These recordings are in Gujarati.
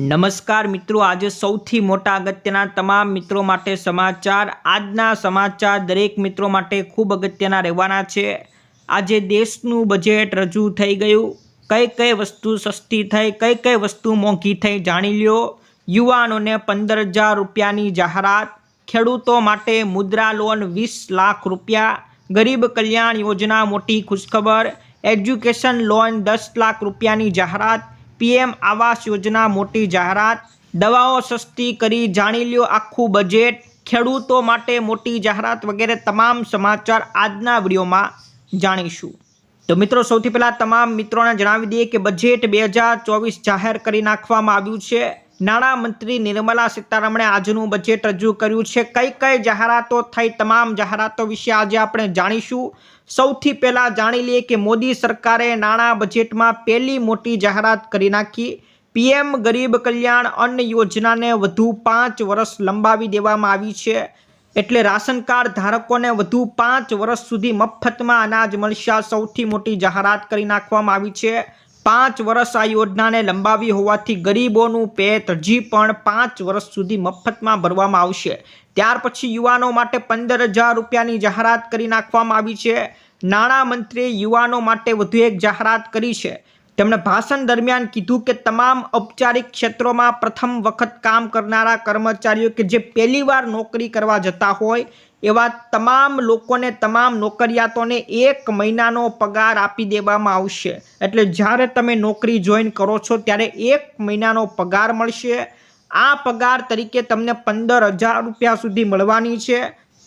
નમસ્કાર મિત્રો, આજે સૌથી મોટા અગત્યના તમામ મિત્રો માટે સમાચાર, આજના સમાચાર દરેક મિત્રો માટે ખૂબ અગત્યના રહેવાના છે. આજે દેશનું બજેટ રજૂ થઈ ગયું. કઈ કઈ વસ્તુ સસ્તી થઈ, કઈ કઈ વસ્તુ મોંઘી થઈ જાણી લ્યો. યુવાનોને પંદર હજાર રૂપિયાની જાહેરાત, ખેડૂતો માટે મુદ્રા લોન વીસ લાખ રૂપિયા, ગરીબ કલ્યાણ યોજના મોટી ખુશખબર, એજ્યુકેશન લોન દસ લાખ રૂપિયાની જાહેરાત પીએમ આવાસ યોજના મોટી જાહેરાત. દવાઓ સસ્તી કરી જાણી લ્યો આખું બજેટ. ખેડૂતો માટે મોટી જાહેરાત વગેરે તમામ સમાચાર આજના વિડીયોમાં જાણીશું. તો મિત્રો, સૌથી પહેલાં તમામ મિત્રોને જણાવી દઈએ કે બજેટ બે જાહેર કરી નાખવામાં આવ્યું છે. નાણામંત્રી નિર્મલા સીતારમણે આજનું બજેટ રજૂ કર્યું છે. કઈ કઈ જાહેરાતો થઈ, તમામ જાહેરાતો વિશે આજે આપણે જાણીશું. સૌથી પહેલાં જાણી લઈએ કે મોદી સરકારે નાણાં બજેટમાં પહેલી મોટી જાહેરાત કરી નાખી. પીએમ ગરીબ કલ્યાણ અન્ન યોજનાને વધુ પાંચ વર્ષ લંબાવી દેવામાં આવી છે. એટલે રાશન કાર્ડ ધારકોને વધુ પાંચ વર્ષ સુધી મફતમાં અનાજ મળશે. સૌથી મોટી જાહેરાત કરી નાખવામાં આવી છે. પાંચ વર્ષ આ યોજનાને લંબાવી હોવાથી ગરીબોનું પેટ હજી પણ પાંચ વર્ષ સુધી મફતમાં ભરવામાં આવશે. ત્યાર પછી યુવાનો માટે પંદર હજાર રૂપિયાની જાહેરાત કરી નાખવામાં આવી છે. નાણામંત્રીએ યુવાનો માટે વધુ એક જાહેરાત કરી છે. તેમણે ભાષણ દરમિયાન કીધું કે તમામ ઔપચારિક ક્ષેત્રોમાં પ્રથમ વખત કામ કરનારા કર્મચારીઓ કે જે પહેલીવાર નોકરી કરવા જતા હોય, એવા તમામ લોકોને તમામ નોકરિયાતોને એક મહિનાનો પગાર આપી દેવામાં આવશે. એટલે જ્યારે તમે નોકરી જોઈન કરો છો, ત્યારે એક મહિનાનો પગાર મળશે. આ પગાર તરીકે તમને પંદર હજાર રૂપિયા સુધી મળવાની છે.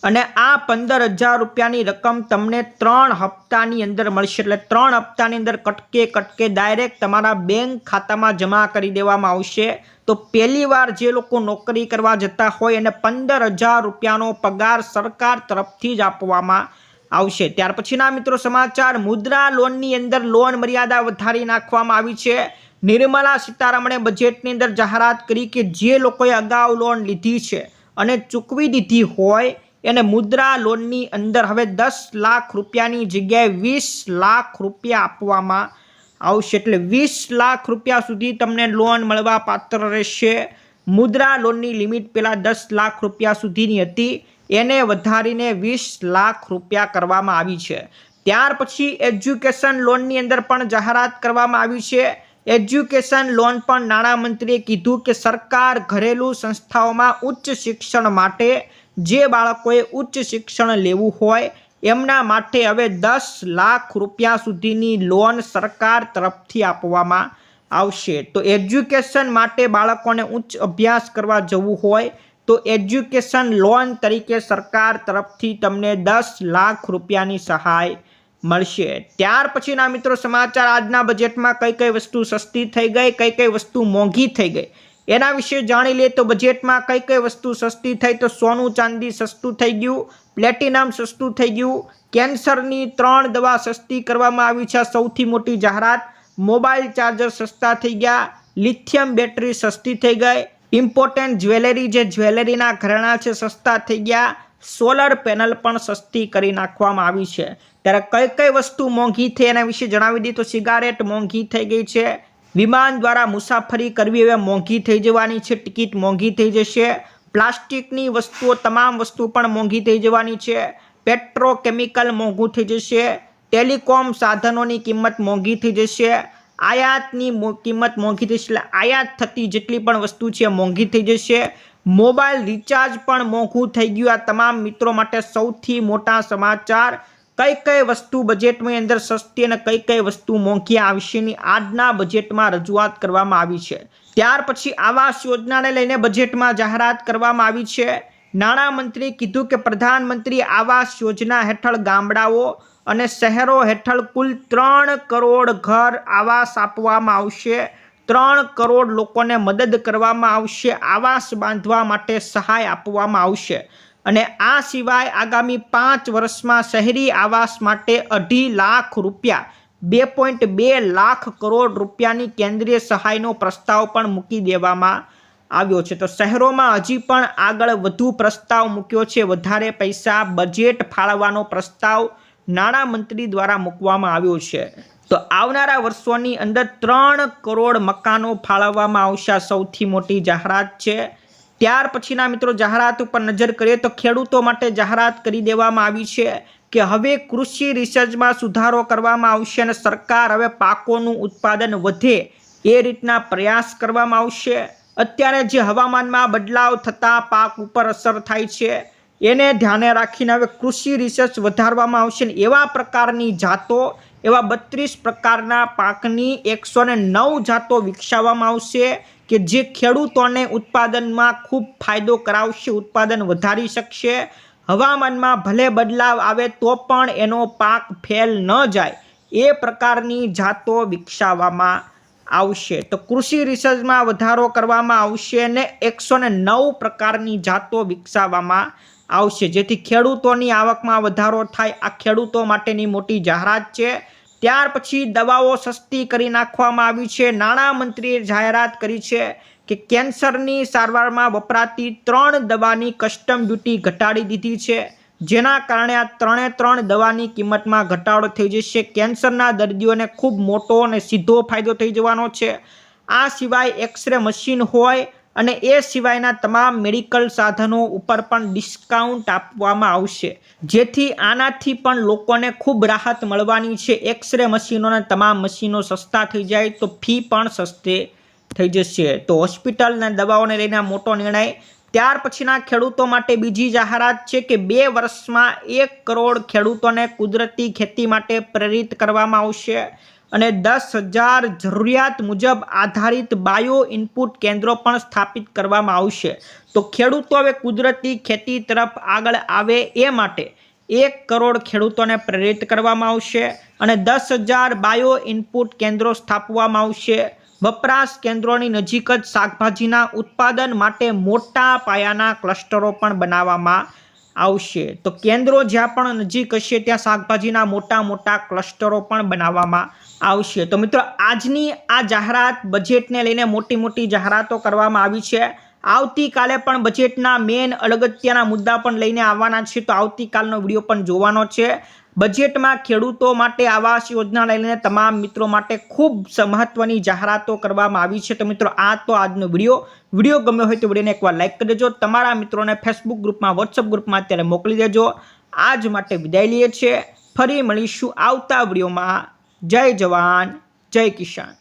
અને આ પંદર હજાર રૂપિયાની રકમ તમને ત્રણ હપ્તાની અંદર મળશે. એટલે ત્રણ હપ્તાની અંદર કટકે કટકે ડાયરેક્ટ તમારા બેંક ખાતામાં જમા કરી દેવામાં આવશે. તો પહેલી વાર જે લોકો નોકરી કરવા જતા હોય એને પંદર હજાર રૂપિયાનો પગાર સરકાર તરફથી જ આપવામાં આવશે. ત્યાર પછીના મિત્રો સમાચાર, મુદ્રા લોનની અંદર લોન મર્યાદા વધારી નાખવામાં આવી છે. નિર્મલા સીતારમણે બજેટની અંદર જાહેરાત કરી કે જે લોકોએ અગાઉ લોન લીધી છે અને ચૂકવી દીધી હોય એને મુદ્રા લોનની અંદર હવે દસ લાખ રૂપિયાની જગ્યાએ વીસ લાખ રૂપિયા આપવામાં આવશે. એટલે વીસ લાખ રૂપિયા સુધી તમને લોન મળવા પાત્ર રહેશે. મુદ્રા લોનની લિમિટ પહેલાં દસ લાખ રૂપિયા સુધીની હતી. એને વધારીને વીસ લાખ રૂપિયા કરવામાં આવી છે. ત્યાર પછી એજ્યુકેશન લોનની અંદર પણ જાહેરાત કરવામાં આવી છે. એજ્યુકેશન લોન પણ નાણામંત્રીએ કીધું કે સરકાર ઘરેલું સંસ્થાઓમાં ઉચ્ચ શિક્ષણ માટે જે બાળકોએ ઉચ્ચ શિક્ષણ લેવું હોય, એમના માટે હવે દસ લાખ રૂપિયા સુધીની લોન સરકાર તરફથી આપવામાં આવશે. તો એજ્યુકેશન માટે બાળકોને ઉચ્ચ અભ્યાસ કરવા જવું હોય, તો એજ્યુકેશન લોન તરીકે સરકાર તરફથી તમને દસ લાખ રૂપિયાની સહાય મળશે. ત્યાર પછીના મિત્રો સમાચાર. આજના બજેટમાં કઈ કઈ વસ્તુ સસ્તી થઈ ગઈ કઈ કઈ વસ્તુ મોંઘી થઈ ગઈ? એના વિશે જાણી લે તો બજેટમાં કઈ કઈ વસ્તુ સસ્તી થઈ તો સોનું, ચાંદી સસ્તું થઈ ગયું પ્લેટિનમ સસ્તું થઈ ગયું. કેન્સરની ત્રણ દવા સસ્તી કરવામાં આવી છે સૌથી મોટી જાહેરાત. મોબાઈલ ચાર્જર સસ્તા થઈ ગયા, લિથિયમ બેટરી સસ્તી થઈ ગઈ. ઇમ્પોર્ટન્ટ જ્વેલરી જે જ્વેલરીના ઘરેણા છે સસ્તા થઈ ગયા. સોલર પેનલ પણ સસ્તી કરી નાખવામાં આવી છે. ત્યારે કઈ કઈ વસ્તુ મોંઘી થઈ એના વિશે જણાવી દઈએ તો સિગારેટ મોંઘી થઈ ગઈ છે. વિમાન દ્વારા મુસાફરી કરવી હવે મોંઘી થઈ જવાની છે. ટિકિટ મોંઘી થઈ જશે. પ્લાસ્ટિકની વસ્તુઓ, તમામ વસ્તુ પણ મોંઘી થઈ જવાની છે. પેટ્રોકેમિકલ મોંઘું થઈ જશે. ટેલિકોમ સાધનોની કિંમત મોંઘી થઈ જશે. આયાતની કિંમત મોંઘી થશે એટલે આયાત થતી જેટલી પણ વસ્તુ છે મોંઘી થઈ જશે. મોબાઈલ રિચાર્જ પણ મોંઘું થઈ ગયું. આ તમામ મિત્રો માટે સૌથી મોટા સમાચાર કઈ કઈ વસ્તુ બજેટની અંદર સસ્તી અને કઈ કઈ વસ્તુ મોંઘી આ વિશેની આજના બજેટમાં રજૂઆત કરવામાં આવી છે. ત્યાર પછી આવાસ યોજનાને લઈને બજેટમાં જાહેરાત કરવામાં આવી છે. નાણામંત્રી કીધું કે પ્રધાનમંત્રી આવાસ યોજના હેઠળ ગામડાઓ અને શહેરો હેઠળ કુલ ત્રણ કરોડ ઘર આવાસ આપવામાં આવશે. ત્રણ કરોડ લોકોને મદદ કરવામાં આવશે. આવાસ બાંધવા માટે સહાય આપવામાં આવશે. અને આ સિવાય આગામી પાંચ વર્ષમાં શહેરી આવાસ માટે અઢી લાખ રૂપિયા, બે પોઈન્ટ બે લાખ કરોડ રૂપિયાની કેન્દ્રીય સહાયનો પ્રસ્તાવ પણ મૂકી દેવામાં આવ્યો છે. તો શહેરોમાં હજી પણ આગળ વધુ પ્રસ્તાવ મૂક્યો છે. વધારે પૈસા બજેટ ફાળવવાનો પ્રસ્તાવ નાણામંત્રી દ્વારા મૂકવામાં આવ્યો છે. તો આવનારા વર્ષોની અંદર ત્રણ કરોડ મકાનો ફાળવવામાં આવશે. સૌથી મોટી જાહેરાત છે. ત્યાર પછીના મિત્રો જાહેરાત ઉપર નજર કરીએ તો ખેડૂતો માટે જાહેરાત કરી દેવામાં આવી છે કે હવે કૃષિ રિસર્ચમાં સુધારો કરવામાં આવશે અને સરકાર હવે પાકોનું ઉત્પાદન વધે એ રીતના પ્રયાસ કરવામાં આવશે. અત્યારે જે હવામાનમાં બદલાવ થતાં પાક ઉપર અસર થાય છે, એને ધ્યાને રાખીને હવે કૃષિ રિસર્ચ વધારવામાં આવશે ને એવા પ્રકારની જાતો, એવા બત્રીસ પ્રકારના પાકની એકસો નવ જાતો વિકસાવવામાં આવશે. કે જે ખેડૂતોને ઉત્પાદનમાં ખૂબ ફાયદો કરાવશે, ઉત્પાદન વધારી શકશે. હવામાનમાં ભલે બદલાવ આવે તો પણ એનો પાક ફેલ ન જાય. એ પ્રકારની જાતો વિકસાવવામાં આવશે. તો કૃષિ રિસર્ચમાં વધારો કરવામાં આવશે અને એકસો નવ પ્રકારની જાતો વિકસાવવામાં આવશે. જેથી ખેડૂતોની આવકમાં વધારો થાય. આ ખેડૂતો માટેની મોટી જાહેરાત છે. ત્યાર પછી દવાઓ સસ્તી કરી નાખવામાં આવી છે. નાણામંત્રીએ જાહેરાત કરી છે કે કેન્સરની સારવારમાં વપરાતી ત્રણ દવાની કસ્ટમ ડ્યુટી ઘટાડી દીધી છે. જેના કારણે આ ત્રણે ત્રણ દવાની કિંમતમાં ઘટાડો થઈ જશે. કેન્સરના દર્દીઓને ખૂબ મોટો અને સીધો ફાયદો થઈ જવાનો છે. આ સિવાય એક્સરે મશીન હોય અને એ સિવાયના તમામ મેડિકલ સાધનો ઉપર પણ ડિસ્કાઉન્ટ આપવામાં આવશે. જેથી આનાથી પણ લોકોને ખૂબ રાહત મળવાની છે. એક્સરે મશીનોને તમામ મશીનો સસ્તા થઈ જાય તો ફી પણ સસ્તે થઈ જશે. તો હોસ્પિટલના દવાઓને લઈને મોટો નિર્ણય. ત્યાર પછીના ખેડૂતો માટે બીજી જાહેરાત છે કે બે વર્ષમાં એક કરોડ ખેડૂતોને કુદરતી ખેતી માટે પ્રેરિત કરવામાં આવશે. અને દસ હજાર જરૂરિયાત મુજબ આધારિત બાયો ઇનપુટ કેન્દ્રો પણ સ્થાપિત કરવામાં આવશે. તો ખેડૂતો હવે કુદરતી ખેતી તરફ આગળ આવે એ માટે એક કરોડ ખેડૂતોને પ્રેરિત કરવામાં આવશે અને દસ હજાર બાયો ઇનપુટ કેન્દ્રો સ્થાપવામાં આવશે. વપરાશ કેન્દ્રોની નજીક જ શાકભાજીના ઉત્પાદન માટે મોટા પાયાના ક્લસ્ટરો પણ બનાવવામાં આવશે. તો કેન્દ્રો જ્યાં પણ નજીક હશે, ત્યાં શાકભાજીના મોટા મોટા ક્લસ્ટરો પણ બનાવવામાં આવશે. તો મિત્રો, આજની આ જાહેરાત, બજેટને લઈને મોટી મોટી જાહેરાતો કરવામાં આવી છે. આવતીકાલે પણ બજેટના મેન અગત્યના મુદ્દા પણ લઈને આવવાના છે. તો આવતીકાલનો વીડિયો પણ જોવાનો છે. બજેટમાં ખેડૂતો માટે આવાસ યોજના લઈને તમામ મિત્રો માટે ખૂબ મહત્વની જાહેરાતો કરવામાં આવી છે. તો મિત્રો, આ તો આજનો વીડિયો. વીડિયો ગમ્યો હોય તો વિડીયોને એકવાર લાઇક કરી દેજો. તમારા મિત્રોને ફેસબુક ગ્રુપમાં વોટ્સઅપ ગ્રુપમાં અત્યારે મોકલી દેજો. આજ માટે વિદાય લઈએ છીએ. ફરી મળીશું આવતા વિડીયોમાં. જય જવાન, જય કિસાન.